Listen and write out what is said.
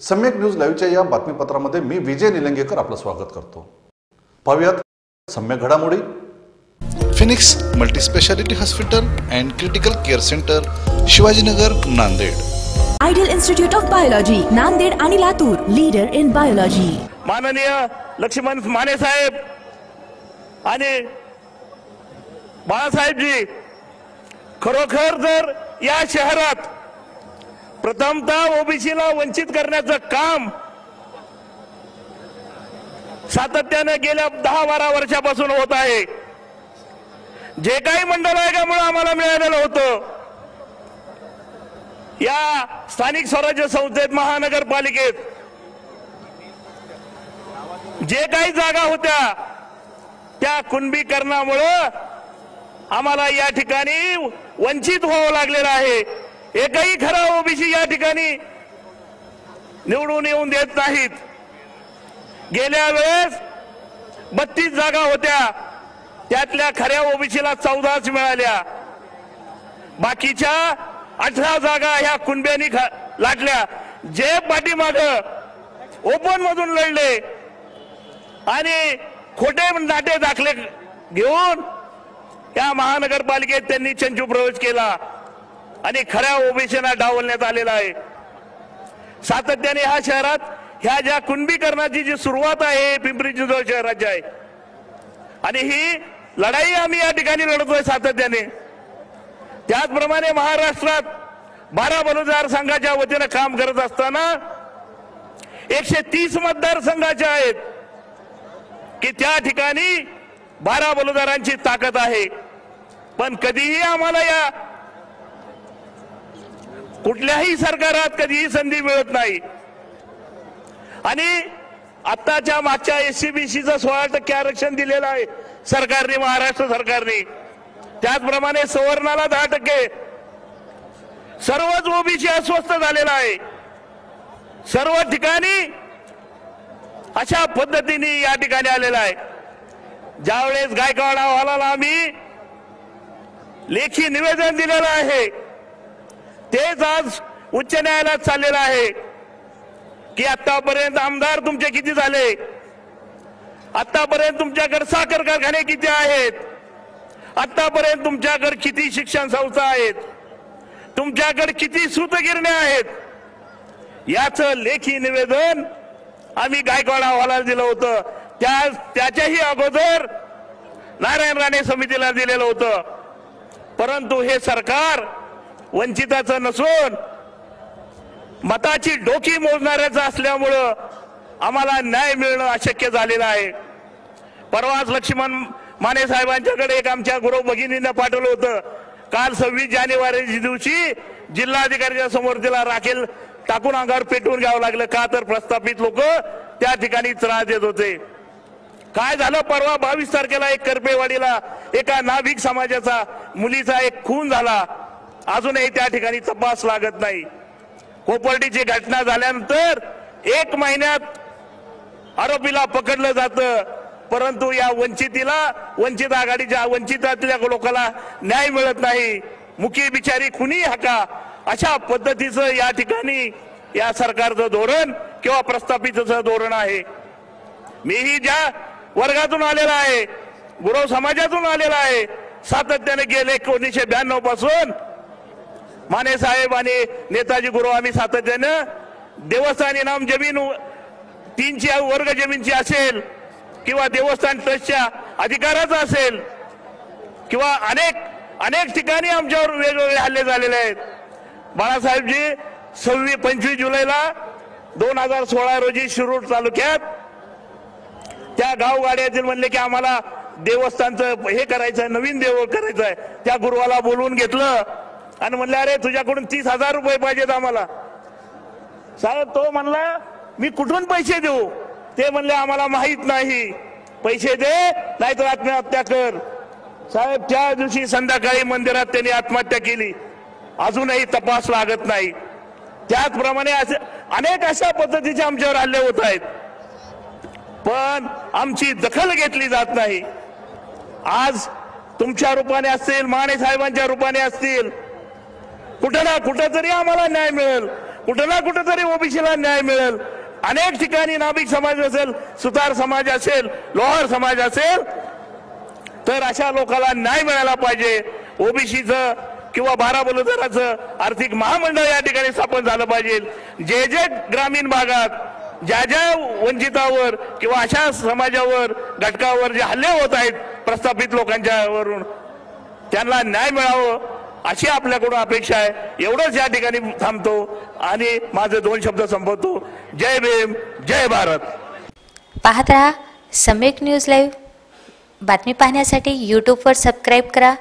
सम्यक न्यूज लाईव्हच्या या बातमीपत्रामध्ये मी विजय निलंगेकर आपलं स्वागत करतो. पाहूयात सम्यक घडामोडी. Phoenix multispeciality hospital and critical care centre Shivajinagar Nanded. Ideal institute of biology Nanded आणि लातूर लीडर इन बायोलॉजी. माननीय लक्ष्मण माने साहेब आणि बाळासाहेबजी खरोखर जर या शहरात प्रथमतः ओबीसीला वंचित करण्याचं काम सातत्यानं गेल्या दहा बारा वर्षापासून होत आहे. जे काही मंडळ आयोगामुळे आम्हाला मिळालेलं होतं या स्थानिक स्वराज्य संस्थेत महानगरपालिकेत जे काही जागा होत्या त्या कुणबीकरणामुळं आम्हाला या ठिकाणी वंचित व्हावं लागलेलं आहे. एकही खरा ओबीसी या ठिकाणी निवडून येऊन देत नाहीत. गेल्या वेळेस बत्तीस जागा होत्या. त्यातल्या खऱ्या ओबीसीला चौदाच मिळाल्या. बाकीच्या अठरा जागा ह्या कुणब्यांनी खा- लाटल्या जे पाठीमाग ओपन मधून लढले आणि खोटे नाटे दाखले घेऊन या महानगरपालिकेत त्यांनी चंचू प्रवेश केला. आणि खऱ्या ओबीसीना डावलण्यात आलेला आहे. सातत्याने ह्या शहरात ह्या ज्या कुणबीकरणाची जी सुरुवात आहे पिंपरी चिंचवड शहराची आहे. आणि ही लढाई आम्ही या ठिकाणी लढतोय सातत्याने. त्याचप्रमाणे महाराष्ट्रात बारा मतदारसंघाच्या वतीनं काम करत असताना एकशे तीस मतदारसंघाचे आहेत की त्या ठिकाणी बारा बलुदारांची ताकद आहे. पण कधीही आम्हाला या कुठल्याही सरकारात कधीही संधी मिळत नाही. आणि आत्ताच्या मागच्या एससीबीसीचं सोळा टक्के आरक्षण दिलेलं आहे सरकारने महाराष्ट्र सरकारने त्याचप्रमाणे सवर्णाला दहा टक्के. सर्वच ओबीसी अस्वस्थ झालेला आहे. सर्व ठिकाणी अशा पद्धतीने या ठिकाणी आलेला आहे. ज्यावेळेस गायकवाड अहवालाला आम्ही लेखी निवेदन दिलेलं आहे तेच आज उच्च न्यायालयात चाललेलं आहे. की आतापर्यंत आमदार तुमचे किती झाले? आतापर्यंत तुमच्याकडे साखर कारखाने किती आहेत? आतापर्यंत तुमच्याकडे किती शिक्षण संस्था आहेत? तुमच्याकडे किती सूतगिरण्या आहेत? याच लेखी निवेदन आम्ही गायकवाड अहवालाला दिलं होतं. त्या त्याच्याही अगोदर नारायण राणे समितीला दिलेलं होतं. परंतु हे सरकार वंचिताचं नसून मताची डोकी मोजणाऱ्याचं असल्यामुळं आम्हाला न्याय मिळणं अशक्य झालेलं आहे. परवाच लक्ष्मण माने साहेबांच्याकडे एक आमच्या गुरु भगिनीनं पाठवलं होतं. काल सव्वीस जानेवारीच्या दिवशी जिल्हाधिकाऱ्याच्या समोर तिला राखेल टाकून अंगावर पेटवून घ्यावं लागलं. का तर प्रस्थापित लोक त्या ठिकाणी त्रास देत होते. काय झालं? परवा बावीस तारखेला एक करपेवाडीला एका नाभिक समाजाचा मुलीचा एक खून झाला. अजूनही त्या ठिकाणी तपास लागत नाही. कोपर्डीची घटना झाल्यानंतर एक महिन्यात आरोपीला पकडलं जातं. परंतु या वंचितीला वंचित आघाडीच्या वंचितातल्या लोकांना न्याय मिळत नाही. मुकी बिचारी खुनी हका अशा पद्धतीचं या ठिकाणी या सरकारचं धोरण किंवा प्रस्थापितचं धोरण आहे. मीही ज्या वर्गातून आलेला आहे गुरव समाजातून आलेला आहे सातत्याने गेले एकोणीसशे ब्याण्णवपासून माने साहेब आणि नेताजी गुरु आम्ही सातत्यानं देवस्थान इनाम जमीन तीनची वर्ग जमीनची असेल किंवा देवस्थान ट्रस्टच्या अधिकाराचा असेल किंवा अनेक अनेक ठिकाणी आमच्यावर वेगवेगळे हल्ले झालेले आहेत. बाळासाहेबजी सव्वीस पंचवीस जुलैला दोन हजार सोळा रोजी शिरूर तालुक्यात त्या गावगाड्यातील म्हणले की आम्हाला देवस्थानचं हे करायचं नवीन देवळ करायचं आहे त्या गुरुवाला बोलवून घेतलं. आणि म्हणलं अरे तुझ्याकडून तीस हजार रुपये पाहिजेत आम्हाला. साहेब तो म्हणला मी कुठून पैसे देऊ? ते म्हणले आम्हाला माहीत नाही. पैसे दे नाहीतर आत्महत्या कर. साहेब त्या दिवशी संध्याकाळी मंदिरात त्यांनी आत्महत्या केली. अजूनही तपास लागत नाही. त्याचप्रमाणे असे अनेक अशा पद्धतीचे आमच्यावर हल्ले होत आहेत. पण आमची दखल घेतली जात नाही. आज तुमच्या रूपाने असतील माने साहेबांच्या रूपाने असतील कुठं ना कुठं तरी आम्हाला न्याय मिळेल. कुठं ना कुठं तरी ओबीसीला न्याय मिळेल. अनेक ठिकाणी नाभिक समाज असेल सुतार समाज असेल लोहार समाज असेल तर अशा लोकांना न्याय मिळाला पाहिजे. ओबीसीचं किंवा बारा बलुतेराचं आर्थिक महामंडळ या ठिकाणी स्थापन झालं पाहिजे. जे जे ग्रामीण भागात ज्या ज्या वंचितावर किंवा अशा समाजावर घटकावर जे हल्ले होत आहेत प्रस्थापित लोकांच्यावरून त्यांना न्याय मिळावं. अशी आपल्याकडून अपेक्षा आहे. एवढंच या ठिकाणी थांबतो आणि माझे दोन शब्द संपवतो. जय भीम जय भारत. पाहत राहा सम्यक न्यूज लाईव्ह. बातमी पाहण्यासाठी यूट्यूबवर सबस्क्राईब करा.